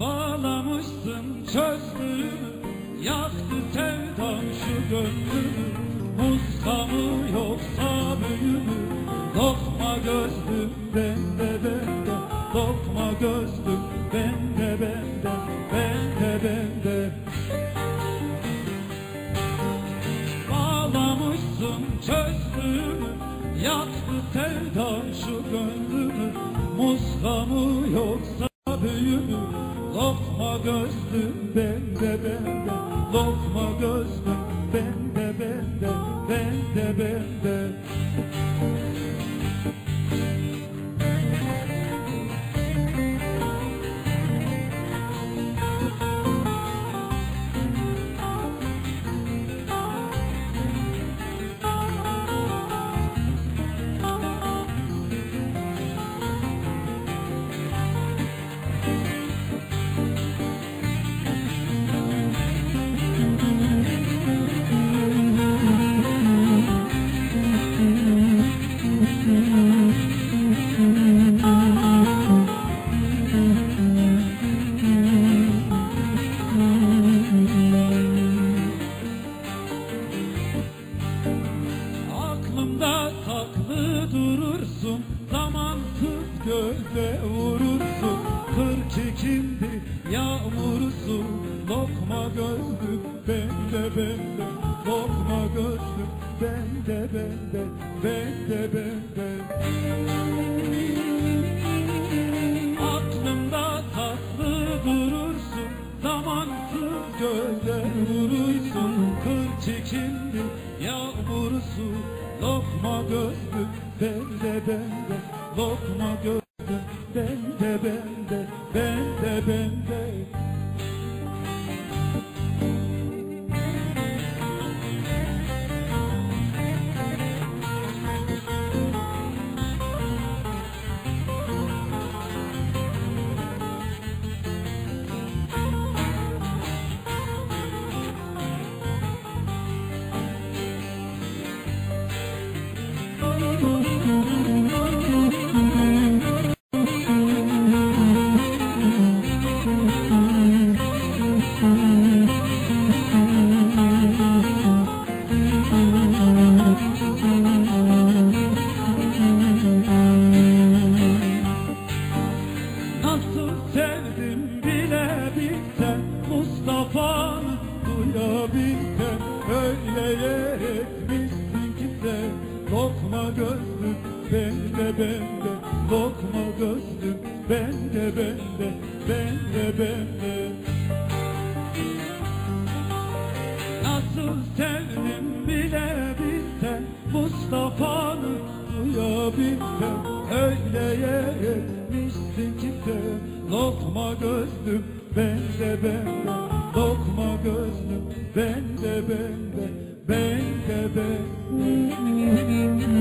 Bağlamışsın çözdüğümü Yaktı sevdan şu gönlümü Muska mı yoksa büyü mü Lokma gözlüm bende bende. Lokma gözlüm bende bende Bende bende. Bağlamışsın çözdüğümü Yaktı sevdan şu gönlümü Muska mı yoksa gözlüm bende bende. Lokma gözlüm bende bende Bende bende Aklımda saklı durursun. Zamansız gözle vurursun. Kır çekildi yağmurusun Lokma gözlüm bende bende. Lokma gözlüm bende bende. Bende bende. Aklımda bende Lokma gözlüm bende bende Bende bende etmişsin ki sen Lokma gözlüm bende bende. Lokma gözlüm bende bende Bende bende. Nasıl sevdim bile bilsen Mustafa'nı duyabilsen Öyle yer etmişsin ki sen Lokma gözlüm bende bende Mm-hmm.